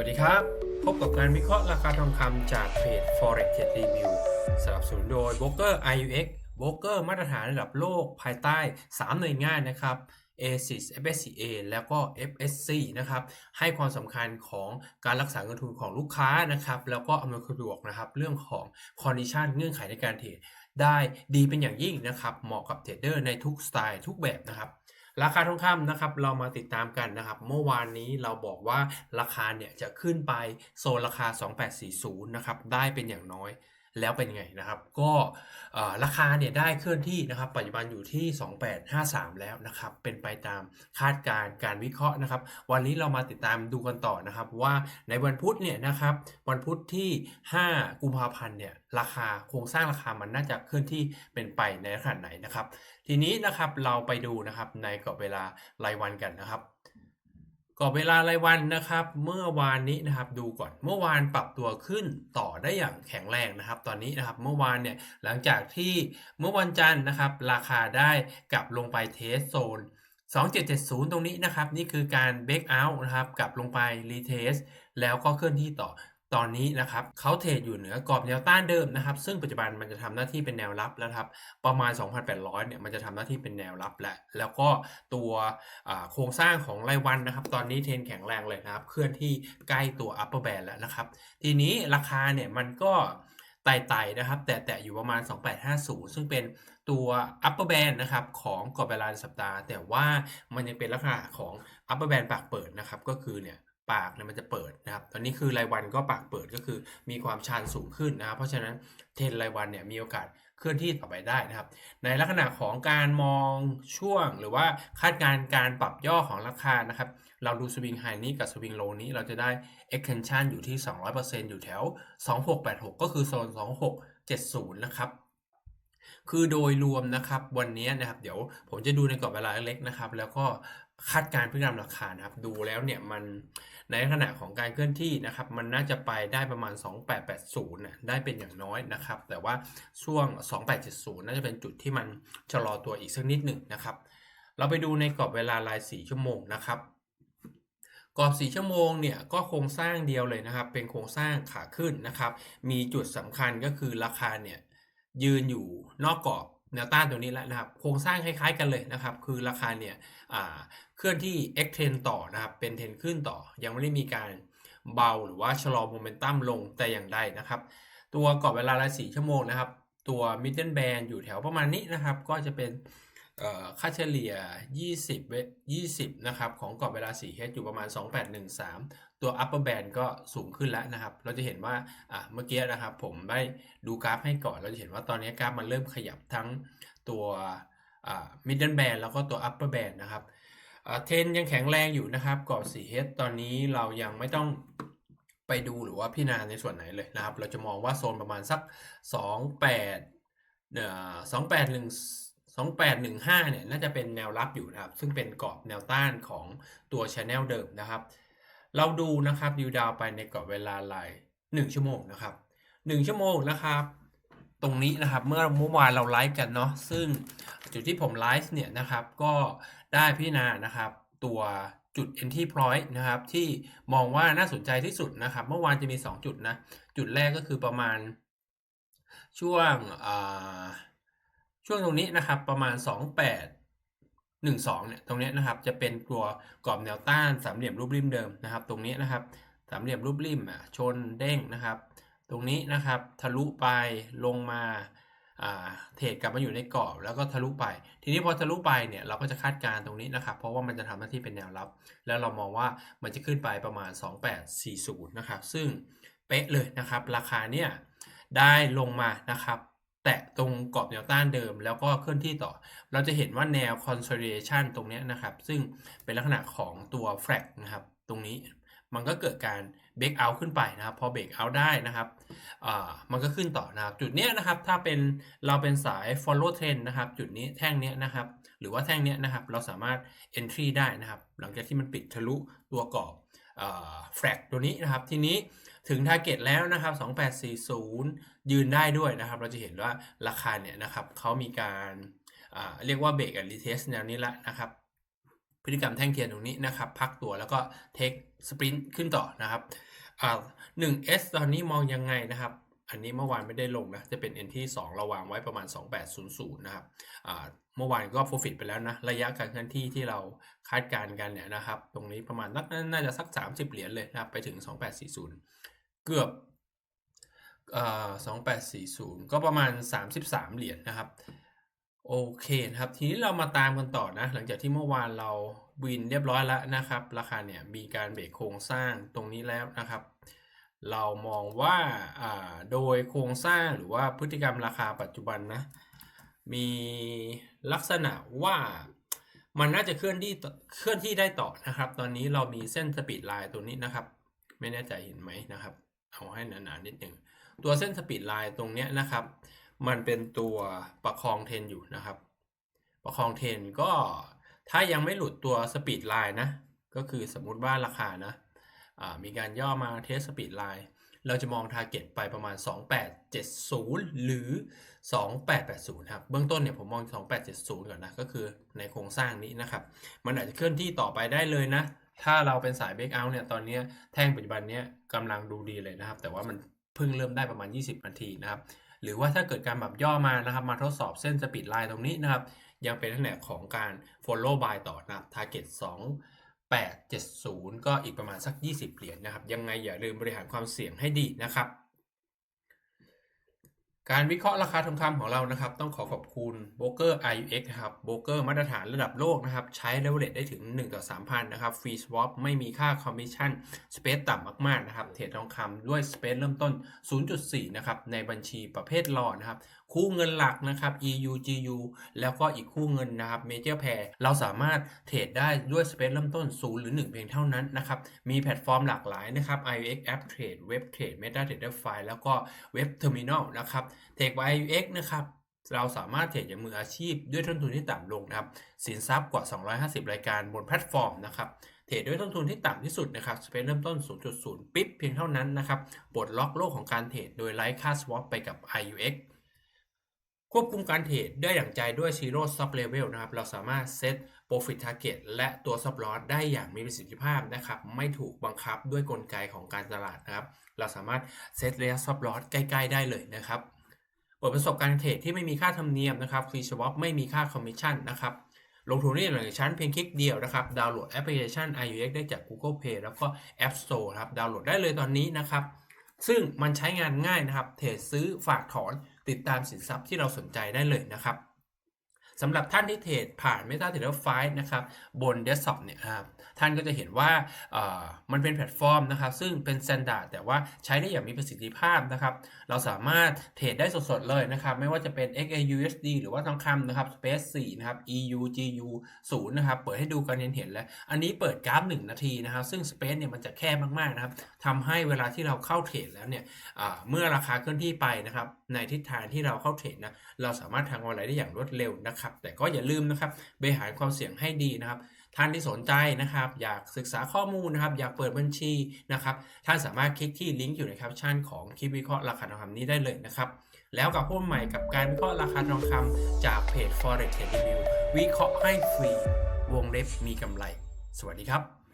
วัสดีครับ พบกับการวิเคราะห์ราคาทองคำจากเพจ Forex Trade Review สนับสนุนโดย Broker IUX Broker มาตรฐานระดับโลกภายใต้ 3 หน่วยงานนะครับ ASIS FSCA แล้วก็ FSC นะครับ ให้ความสำคัญของการรักษาเงินทุนของลูกค้านะครับ แล้วก็อำนวยความสะดวกนะครับ เรื่องของ condition เงื่อนไขในการเทรดได้ดีเป็นอย่างยิ่งนะครับ เหมาะกับเทรดเดอร์ในทุกสไตล์ทุกแบบนะครับ ราคาทองคำนะครับเรามาติดตามกันนะครับเมื่อวานนี้เราบอกว่าราคาเนี่ยจะขึ้นไปโซนราคา 2840นะครับได้เป็นอย่างน้อย แล้วเป็นไงนะครับ ก็ราคาเนี่ยได้เคลื่อนที่นะครับ ปัจจุบันอยู่ที่ 2853 แล้วนะครับ เป็นไปตามคาดการณ์การวิเคราะห์นะครับ วันนี้เรามาติดตามดูกันต่อนะครับ ว่าในวันพุธเนี่ยนะครับ วันพุธที่ 5 กุมภาพันธ์เนี่ยราคาโครงสร้างราคามันน่าจะเคลื่อนที่เป็นไปในขนาดไหนนะครับ ทีนี้นะครับเราไปดูนะครับในกรอบเวลารายวันกันนะครับ กรอบเวลารายวันนะครับ เมื่อวานนี้นะครับดูก่อนเมื่อวานปรับตัวขึ้นต่อได้อย่างแข็งแรงนะครับ ตอนนี้นะครับเมื่อวานเนี่ยหลังจากที่เมื่อวันจันทร์นะครับ ราคาได้กลับลงไปเทสโซน 2770 ตรงนี้นะครับ นี่คือการเบรกเอาท์นะครับกลับลงไปรีเทสแล้วก็เคลื่อนที่ต่อ ตอนนี้นะครับเขาเทรดอยู่เหนือกรอบแนวต้านเดิมนะครับ ซึ่งปัจจุบันมันจะทำหน้าที่เป็นแนวรับแล้วครับ ประมาณ 2,800 เนี่ยมันจะทำหน้าที่เป็นแนวรับแล้วแล้วก็ตัวโครงสร้างของรายวันนะครับ ตอนนี้เทรนแข็งแรงเลยนะครับ เคลื่อนที่ใกล้ตัว upper band แล้วนะครับ ทีนี้ราคาเนี่ยมันก็ไต่ๆนะครับ แต่แตะอยู่ประมาณ 2850 ซึ่งเป็นตัว upper band นะครับของกรอบเวลาสัปดาห์ แต่ว่ามันยังเป็นลักษณะของ upper band ปากเปิดนะครับ ก็คือเนี่ย ปากเนี่ยมันจะเปิดนะครับ ตอนนี้คือรายวันก็ปากเปิดก็คือมีความชันสูงขึ้นนะครับ เพราะฉะนั้นเทรนรายวันเนี่ยมีโอกาสเคลื่อนที่ต่อไปได้นะครับ ในลักษณะของการมองช่วงหรือว่าคาดการณ์การปรับย่อของราคานะครับ เราดูสวิงไฮนี้กับสวิงโลนี้เราจะได้ extension อยู่ที่ 200%อยู่แถว 2686 ก็คือโซน 2670 นะครับ คือโดยรวมนะครับวันนี้นะครับ เดี๋ยวผมจะดูในกรอบเวลาเล็กๆนะครับ แล้วก็คาดการณ์พฤติกรรมราคานะครับดูแล้วเนี่ยมันในขณะของการเคลื่อนที่นะครับ มันน่าจะไปได้ประมาณ 2880นะได้เป็นอย่างน้อยนะครับ แต่ว่าช่วง 2870 น่าจะเป็นจุดที่มันชะลอตัวอีกสักนิดหนึ่งนะครับ เราไปดูในกรอบเวลาราย 4 ชั่วโมงนะครับกรอบ 4 ชั่วโมงเนี่ยก็โครงสร้างเดียวเลยนะครับ เป็นโครงสร้างขาขึ้นนะครับ มีจุดสำคัญก็คือราคาเนี่ย ยืนอยู่นอกกรอบแนวต้านตรงนี้แล้วนะครับ โครงสร้างคล้ายๆกันเลยนะครับ คือราคาเนี่ยเคลื่อนที่ X trend ต่อนะครับ เป็นเทรนขึ้นต่อ ยังไม่ได้มีการเบาหรือว่าชะลอโมเมนตัมลงแต่อย่างใดนะครับ ตัวกรอบเวลาละ4ชั่วโมงนะครับ ตัว middle band อยู่แถวประมาณนี้นะครับ ก็จะเป็น ค่าเฉลี่ย 20 20 นะครับ ของกรอบเวลา 4H อยู่ประมาณ 2813 ตัว upper band ก็สูงขึ้นแล้วนะครับ เราจะเห็นว่าเมื่อกี้นะครับ ผมได้ดูกราฟให้ก่อน เราจะเห็นว่าตอนนี้กราฟมันเริ่มขยับทั้งตัว middle band แล้วก็ตัว upper band นะครับเทนยังแข็งแรงอยู่นะครับกรอบ 4H ตอนนี้เรายังไม่ต้องไปดูหรือว่าพิจารณาในส่วนไหนเลยนะครับ เราจะมองว่าโซนประมาณสัก 28 28 1 2815 เนี่ยน่าจะเป็นแนวรับอยู่นะครับ ซึ่งเป็นกรอบแนวต้านของตัว Channel เดิมนะครับ เราดูนะครับยูดาวไปในกรอบเวลาลาย1ชั่วโมงนะครับ 1 ชั่วโมงนะครับ ตรงนี้นะครับเมื่อเมื่อวานเราไลฟ์กันเนาะซึ่งจุดที่ผมไลฟ์เนี่ยนะครับ ก็ได้พิจารณานะครับ ตัวจุด entry point นะครับ ที่มองว่าน่าสนใจที่สุดนะครับ เมื่อวานจะมี 2 จุดนะ จุดแรกก็คือประมาณช่วงอ่า ช่วงตรงนี้นะครับประมาณ 28 12เนี่ยตรงนี้นะครับจะเป็นตัวกรอบแนวต้านสามเหลี่ยมรูปริมเดิมนะครับ ตรงนี้นะครับสามเหลี่ยมรูปริมอะชนเด้งนะครับ ตรงนี้นะครับทะลุไปลงมาเทรดกลับมาอยู่ในกรอบแล้วก็ทะลุไป ทีนี้พอทะลุไปเนี่ยเราก็จะคาดการตรงนี้นะครับ เพราะว่ามันจะทำหน้าที่เป็นแนวรับ แล้วเรามองว่ามันจะขึ้นไปประมาณ 2840นะครับซึ่งเป๊ะเลยนะครับ ราคาเนี่ยได้ลงมานะครับ แตะตรงกรอบแนวต้านเดิมแล้วก็เคลื่อนที่ต่อ เราจะเห็นว่าแนว consolidation ตรงนี้นะครับ ซึ่งเป็นลักษณะของตัว flag นะครับ ตรงนี้มันก็เกิดการ break out ขึ้นไปนะครับ พอ break out ได้นะครับมันก็ขึ้นต่อนะครับ จุดนี้นะครับ ถ้าเป็นเราเป็นสาย follow trend นะครับ จุดนี้แท่งนี้นะครับ หรือว่าแท่งนี้นะครับ เราสามารถ entry ได้นะครับ หลังจากที่มันปิดทะลุตัวกรอบ แฟลกตัวนี้นะครับ ทีนี้ถึงทาร์เก็ตแล้วนะครับ 2840 ยืนได้ด้วยนะครับ เราจะเห็นว่าราคาเนี่ยนะครับเขามีการเรียกว่าเบรกแอนด์รีเทสแนวนี้ละนะครับ พฤติกรรมแท่งเทียนตรงนี้นะครับ พักตัวแล้วก็เทคสปรินต์ขึ้นต่อนะครับอ่า 1S ตอนนี้มองยังไงนะครับ อันนี้เมื่อวานไม่ได้ลงนะ จะเป็น N ที่2เราวางไว้ประมาณ 2800 นะครับเมื่อวานก็ profit ไปแล้วนะ ระยะการเคลื่อนที่ที่เราคาดการณ์กันเนี่ยนะครับ ตรงนี้ประมาณน่าจะสัก 30 เหรียญเลยนะครับ ไปถึง 2840 เกือบอ2840 ก็ประมาณ 33 เหรียญนะครับ โอเคนะครับ ทีนี้เรามาตามกันต่อนะ หลังจากที่เมื่อวานเราวินเรียบร้อยแล้วนะครับ ราคาเนี่ยมีการเบรกโครงสร้างตรงนี้แล้วนะครับ เรามองว่าโดยโครงสร้างหรือว่าพฤติกรรมราคาปัจจุบันนะ มีลักษณะว่ามันน่าจะเคลื่อนที่เคลื่อนที่ได้ต่อนะครับ ตอนนี้เรามีเส้นสปีดไลน์ตัวนี้นะครับ ไม่แน่ใจเห็นไหมนะครับ เอาให้หนาๆนิดหนึ่งตัวเส้นสปีดไลน์ตรงนี้นะครับ มันเป็นตัวประคองเทนอยู่นะครับ ประคองเทนก็ถ้ายังไม่หลุดตัวสปีดไลน์นะ ก็คือสมมุติว่าราคานะ มีการย่อมาเทสสปีดไลน์เราจะมองทาร์เก็ตไปประมาณ 2870 หรือ 2880 ครับ เบื้องต้นเนี่ยผมมอง 2870 ก่อนนะ ก็คือในโครงสร้างนี้นะครับ มันอาจจะเคลื่อนที่ต่อไปได้เลยนะ ถ้าเราเป็นสายเบรกเอาท์เนี่ย ตอนนี้แท่งปัจจุบันเนี้ยกำลังดูดีเลยนะครับ แต่ว่ามันเพิ่งเริ่มได้ประมาณ 20 นาทีนะครับ หรือว่าถ้าเกิดการแบบย่อมานะครับ มาทดสอบเส้นสปีดไลน์ตรงนี้นะครับ ยังเป็นลักษณะของการ follow buy ต่อนะครับ target 870 ก็อีกประมาณสัก 20 เหรียญนะครับ ยังไงอย่าลืมบริหารความเสี่ยงให้ดีนะครับ การวิเคราะห์ราคาทองคำของเรานะครับ ต้องขอขอบคุณโบรกเกอร์ IUX นะครับโบรกเกอร์มาตรฐานระดับโลกนะครับ ใช้เลเวลเลตได้ถึง 1 ต่อ 3,000 นะครับ ฟรีสวอปไม่มีค่าคอมมิชชั่น สเปซต่ำมาก ๆ นะครับ เทรดทองคำด้วยสเปซเริ่มต้น 0.4 นะครับ ในบัญชีประเภทรอนะครับ คู่เงินหลักนะครับ EU GU แล้วก็อีกคู่เงินนะครับ Major Pair เราสามารถเทรดได้ด้วยสเปซเริ่มต้น 0 หรือ 1 เพียงเท่านั้นนะครับมีแพลตฟอร์มหลากหลายนะครับ IUX App Trade Web Trade MetaTrader 5แล้วก็ Web Terminal นะครับเทคไว้ IUX นะครับเราสามารถเทรดอย่างมืออาชีพด้วยต้นทุนที่ต่ำลงนะครับสินทรัพย์กว่า 250 รายการบนแพลตฟอร์มนะครับเทรดด้วยต้นทุนที่ต่ำที่สุดนะครับสเปนเริ่มต้น 0.0 ปิ๊บเพียงเท่านั้นนะครับปลดล็อกโลกของการเทรดโดยไร้ค่า swap ไปกับ IUX ควบคุมการเทรดได้อย่างใจด้วย Zero Stop Level นะครับเราสามารถเซต Profit Target และตัว Stop Loss ได้อย่างมีประสิทธิภาพนะครับไม่ถูกบังคับด้วยกลไกของการตลาดนะครับเราสามารถเซตระยะ Stop Loss ใกล้ ๆ ได้เลยนะครับ เปิดประสบการณ์เทรดที่ไม่มีค่าธรรมเนียมนะครับฟรีสวอปไม่มีค่าคอมมิชชั่นนะครับลงทุนได้หลังจากชั้นเพียงคลิกเดียวนะครับ ดาวน์โหลดแอปพลิเคชัน IUX ได้จาก Google Play แล้วก็ App Store ครับ ดาวน์โหลดได้เลยตอนนี้นะครับ ซึ่งมันใช้งานง่ายนะครับ เทรดซื้อฝากถอนติดตามสินทรัพย์ที่เราสนใจได้เลยนะครับ สำหรับท่านที่เทรดผ่าน MetaTrader 5นะครับบนเดสก์ท็อปเนี่ยครับท่านก็จะเห็นว่ามันเป็นแพลตฟอร์มนะครับซึ่งเป็นสแตนดาร์ดแต่ว่าใช้ได้อย่างมีประสิทธิภาพนะครับเราสามารถเทรดได้สดๆเลยนะครับไม่ว่าจะเป็น XAUSD หรือว่าทองคำนะครับ Space 4นะครับ EU GU 0นะครับเปิดให้ดูกันเห็นๆแล้วอันนี้เปิดกราฟ 1 นาทีนะครับซึ่ง Space เนี่ยมันจะแคบมากๆนะครับทำให้เวลาที่เราเข้าเทรดแล้วเนี่ยเมื่อราคาเคลื่อนที่ไปนะครับในทิศทางที่เราเข้าเทรดนะเราสามารถทำกำไรได้อย่างรวดเร็วนะครับแต่ก็อย่าลืมนะครับบริหารความเสี่ยงให้ดีนะครับ ท่านที่สนใจนะครับ อยากศึกษาข้อมูลนะครับ อยากเปิดบัญชีนะครับ ท่านสามารถคลิกที่ลิงก์อยู่ในแคปชั่นของคลิปวิเคราะห์ราคาทองคำนี้ได้เลยนะครับแล้วกับพวกใหม่กับการวิเคราะห์ราคาทองคำจากเพจ Forex Trade Review วิเคราะห์ให้ฟรี วงเล็บมีกำไร สวัสดีครับ